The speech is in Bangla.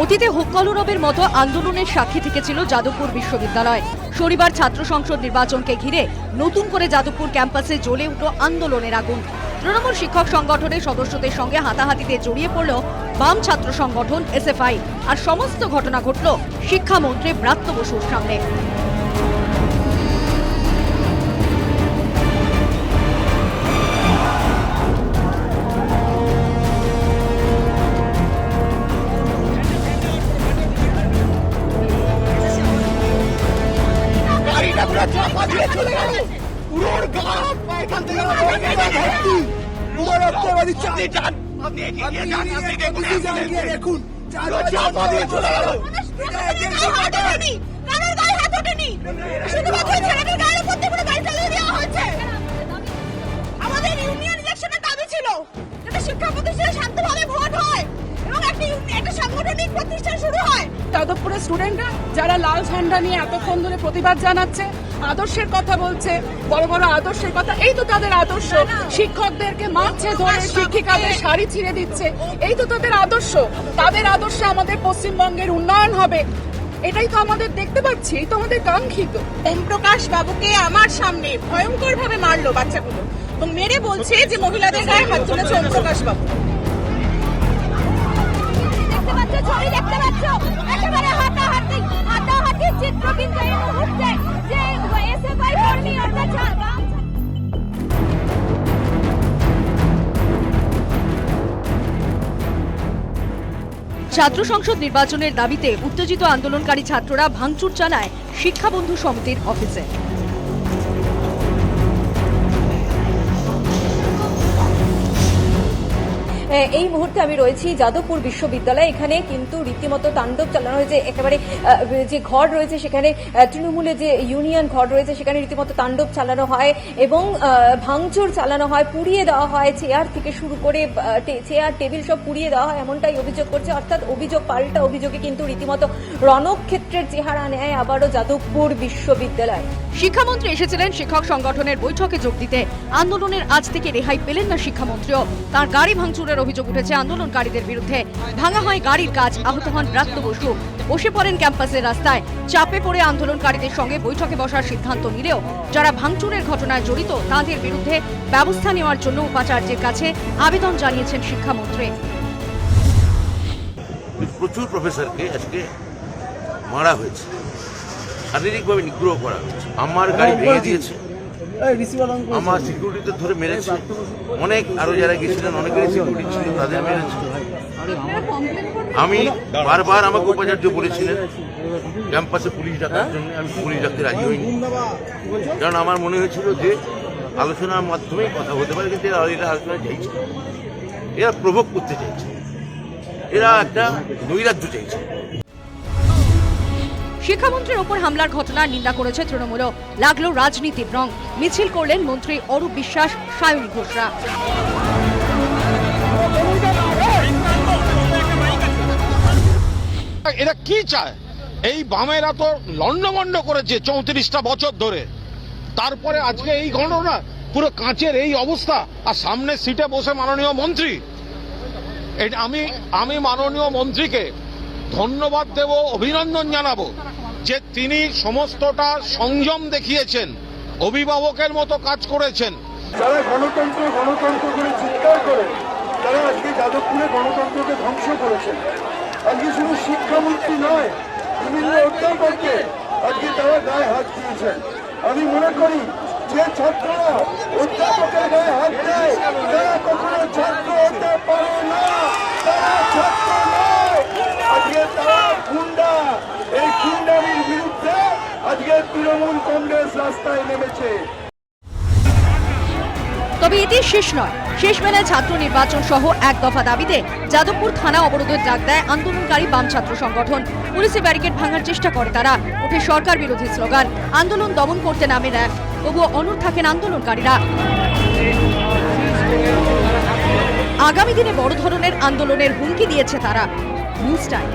অতীতে হুক্কলুরবের মতো আন্দোলনের সাক্ষী থেকেছিল যাদবপুর বিশ্ববিদ্যালয়। শনিবার ছাত্র সংসদ নির্বাচনকে ঘিরে নতুন করে যাদবপুর ক্যাম্পাসে জ্বলে উঠল আন্দোলনের আগুন। তৃণমূল শিক্ষক সংগঠনের সদস্যদের সঙ্গে হাতাহাতিতে জড়িয়ে পড়ল বাম ছাত্র সংগঠন এসএফআই। আর সমস্ত ঘটনা ঘটল শিক্ষামন্ত্রী ব্রাত্য বসুর সামনে। দেখুন আমাদের ইউনিয়ন ইলেকশনের দাবি ছিল যাতে শিক্ষা প্রতিষ্ঠানে শান্তভাবে ভোট হয় এবং একটা একটা সাংগঠনিক প্রতিষ্ঠান শুরু হয়। যাদবপুরের স্টুডেন্টরা যারা লাল ঝান্ডা নিয়ে এতক্ষণ ধরে প্রতিবাদ জানাচ্ছে আদর্শের কথা বলছে বড় বড় আদর্শের কথা। এই তো তাদের আদর্শ। শিক্ষকদেরকে মারছে ধরে শিক্ষিকাদের শাড়ি ছিঁড়ে দিচ্ছে। এই তো তাদের আদর্শ। তাদের আদর্শে আমাদের পশ্চিমবঙ্গের উন্নয়ন হবে। এটাই তো আমাদের দেখতে পাচ্ছি। এই তো আমাদের কাঙ্ক্ষিত। ওম প্রকাশ বাবুকে আমার সামনে ভয়ঙ্কর ভাবে মারলো বাচ্চাগুলো এবং মেরে বলছে যে মহিলাদের গায়ে হাত তুলেছে ওম প্রকাশ বাবু। দেখতে পাচ্ছ ছবি দেখতে পাচ্ছ? একেবারে হাতাহাতি হাতাহাতি চিত্র কিন্তু এই মুহূর্তে। ছাত্র- সংসদ নির্বাচনের দাবিতে উত্তেজিত আন্দোলনকারী ছাত্ররা ভাঙচুর চালায় শিক্ষাবন্ধু সমিতির অফিসে। এই মুহূর্তে আমি রয়েছি যাদবপুর বিশ্ববিদ্যালয়। এখানে কিন্তু রীতিমতো তাণ্ডব চালানো হয়েছে। একেবারে যে ঘর রয়েছে সেখানে আহ, তৃণমূলের যে ইউনিয়ন ঘর রয়েছে সেখানে রীতিমতো তাণ্ডব চালানো হয় এবং ভাঙচুর চালানো হয় পুড়িয়ে দেওয়া হয় চেয়ার থেকে শুরু করে চেয়ার টেবিল সব পুড়িয়ে দেওয়া হয় এমনটাই অভিযোগ করছে। অর্থাৎ অভিযোগ পাল্টা অভিযোগে কিন্তু রীতিমতো রণক্ষেত্রের চেহারা নেয় আবারও যাদবপুর বিশ্ববিদ্যালয়। শিক্ষামন্ত্রী এসেছিলেন শিক্ষক সংগঠনের বৈঠকে যোগ দিতে। আন্দোলনের আজ থেকে রেহাই পেলেন না শিক্ষামন্ত্রীও। তার গাড়ি ভাঙচুরের অভিযোগ উঠেছে আন্দোলনকারীদের বিরুদ্ধে। ভাঙা হয় গাড়ির কাজ আহত হন ব্রাত্য বসু। বসে পড়েন ক্যাম্পাসের রাস্তায়। চাপে পড়ে আন্দোলনকারীদের সঙ্গে বৈঠকে বসার সিদ্ধান্ত নিলেও যারা ভাঙচুরের ঘটনায় জড়িত তাদের বিরুদ্ধে ব্যবস্থা নেওয়ার জন্য উপাচার্যের কাছে আবেদন জানিয়েছেন শিক্ষামন্ত্রী। প্রচুর প্রফেসরকে আজকে মারা হয়েছে। শারীরিকভাবে নিগ্রহ করা হয়েছে। আমার গাড়ি ভেঙে দিয়েছে। আমার সিকিউরিটি ধরে মেরেছে। অনেক আরও যারা গেছিলেন, অনেকেরই সিকিউরিটি ছিল, তাদের মেরেছে। আমি বারবার আমাকে উপাচার্য বলেছিলেন, ক্যাম্পাসে পুলিশ ডাকার জন্য আমি পুলিশ ডাকতে রাজি হইনি। কারণ আমার মনে হয়েছিল যে আলোচনার মাধ্যমেই কথা হতে পারে, কিন্তু এরা এরা আলোচনা চাইছে এরা প্রভোগ করতে চাইছে। এরা একটা নৈরাজ্য চাইছে। শিক্ষামন্ত্রীর ওপর হামলার ঘটনার নিন্দা করেছে তৃণমূলও লাগল রাজনীতির রং। মিছিল করলেন মন্ত্রী অরূপ বিশ্বাস, সায়নী ঘোষরা। এরা কি চায়? এই বামেরা তো লন্ডমন্ড করেছে চৌত্রিশটা বছর ধরে। তারপরে আজকে এই ঘটনা, পুরো কাঁচের এই অবস্থা, আর সামনে সিটে বসে মাননীয় মন্ত্রী। আমি আমি মাননীয় মন্ত্রীকে ধন্যবাদ দেব, অভিনন্দন জানাব। যে তিনি সমস্তটা সংযম দেখিয়েছেন, অভিভাবকের মতো কাজ করেছেন। যারা গণতন্ত্র গণতন্ত্র করে চিৎকার করে, তারা আজকে যাদবপুরে গণতন্ত্রকে ধ্বংস করেছেন আজকে শুধু শিক্ষামন্ত্রী নয়, বিভিন্ন অধ্যাপককে আজকে তারা গায়ে হাত দিয়েছেন। আমি মনে করি যে ছাত্ররা অধ্যাপকের গায়ে হাত দেয়, তারা কখনো ছাত্র হতে পারে না। তারা ছাত্র নয় আজকে তারা গুন্ডা এই গুন্ডামির বিরুদ্ধে আজকে তৃণমূল কংগ্রেস রাস্তায় নেমেছে। তবে এটি শেষ নয়। শেষ বেলায় ছাত্র নির্বাচন সহ এক দফা দাবিতে যাদবপুর থানা অবরোধের ডাক দেয় আন্দোলনকারী বাম ছাত্র সংগঠন। পুলিশে ব্যারিকেড ভাঙার চেষ্টা করে তারা, ওঠে সরকার বিরোধী স্লোগান, আন্দোলন দমন করতে নামে র্যাব, তবুও অনুর থাকেন আন্দোলনকারীরা। আগামী দিনে বড় ধরনের আন্দোলনের হুমকি দিয়েছে তারা। News time